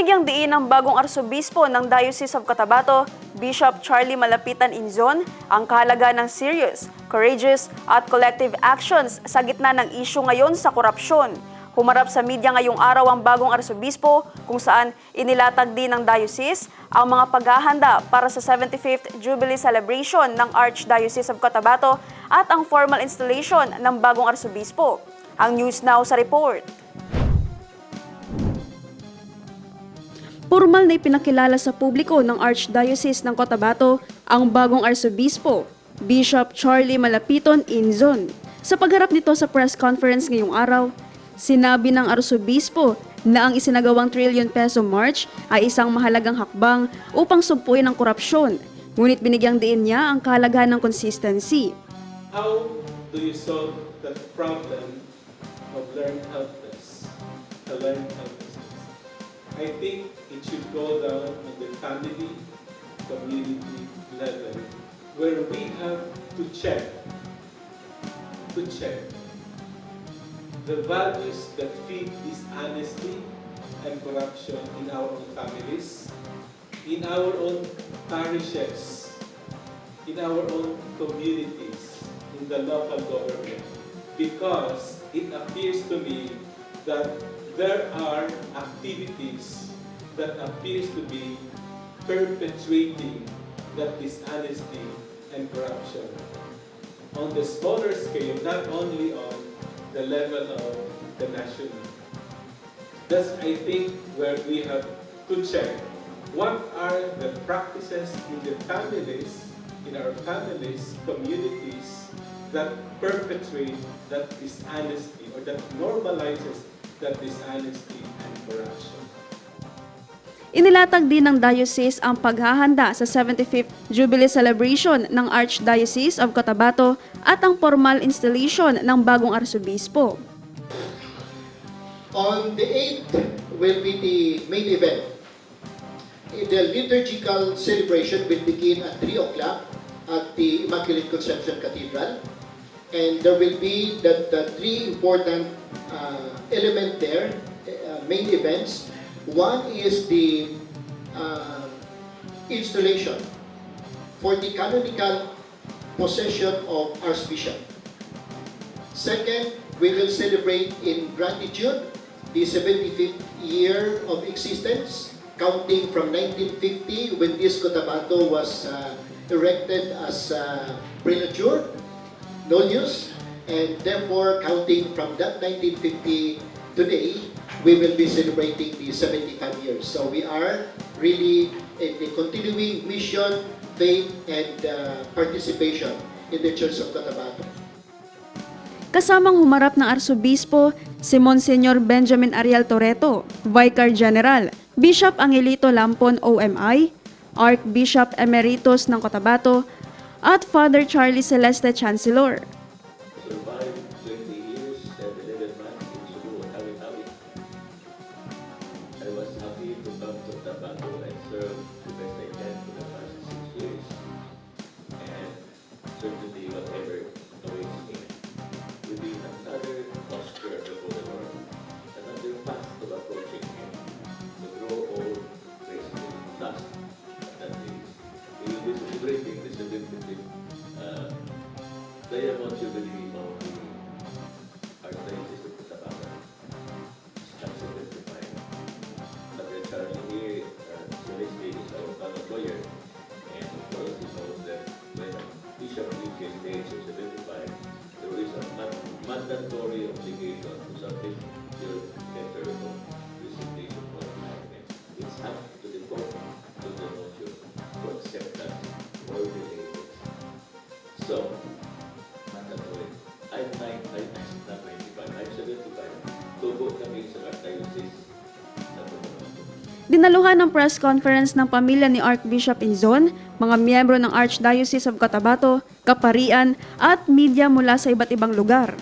Binigyang diin ng bagong arsobispo ng Diocese of Cotabato, Bishop Charlie Malapitan Inzon, ang kahalaga ng serious, courageous at collective actions sa gitna ng isyu ngayon sa korupsyon. Humarap sa media ngayong araw ang bagong arsobispo kung saan inilatag din ng diocese ang mga paghahanda para sa 75th Jubilee Celebration ng Archdiocese of Cotabato at ang formal installation ng bagong arsobispo. Ang News Now sa report. Formal na ipinakilala sa publiko ng Archdiocese ng Cotabato ang bagong arsobispo, Bishop Charlie Malapiton Inzon. Sa pagharap nito sa press conference ngayong araw, sinabi ng arsobispo na ang isinagawang trillion peso march ay isang mahalagang hakbang upang sumpuin ang korupsyon. Ngunit binigyang diin niya ang kahalagahan ng consistency. How do you solve the problem of learned helpless? The learned helplessness. I think it should go down on the family, community level, where we have to check, to check the values that feed dishonesty and corruption in our own families, in our own parishes, in our own communities, in the local government, because it appears to me that there are activities that appears to be perpetuating that dishonesty and corruption on the smaller scale, not only on the level of the national. That's, I think, where we have to check what are the practices in the families, in our families, communities, that perpetrate that dishonesty or that normalizes that dishonesty and corruption. Inilatag din ng diocese ang paghahanda sa 75th Jubilee Celebration ng Archdiocese of Cotabato at ang formal installation ng bagong arsobispo. On the 8th will be the main event. The liturgical celebration will begin at 3 o'clock at the Immaculate Conception Cathedral. And there will be the, the three important uh, element there, uh, main events. One is the uh, installation for the canonical possession of Archbishop. Second, we will celebrate in gratitude the 75th year of existence, counting from 1950 when this Cotabato was uh, erected as uh, premature, no and therefore counting from that 1950 today, we will be celebrating the 75 years. So we are really in the continuing mission, faith, and uh, participation in the Church of Cotabato. Kasamang humarap ng arsobispo si Monsignor Benjamin Ariel Toreto, Vicar General, Bishop Angelito Lampon OMI, Archbishop Emeritus ng Cotabato, at Father Charlie Celeste Chancellor. survived 20 years and 11 months in Cebu, Tawi-Tawi. I was happy to come to Tabaco and serve the best mandatory obligation to submit your letter of resignation for retirement. It's up to the court, to the notary, to accept that or delay it. So, mandatory. I'm nine, I'm not 95, I'm 75. Tubo kami sa Archdiocese sa. Dinaluhan ng press conference ng pamilya ni Archbishop Inzon, mga miyembro ng Archdiocese of Cotabato, kaparian at media mula sa iba't ibang lugar.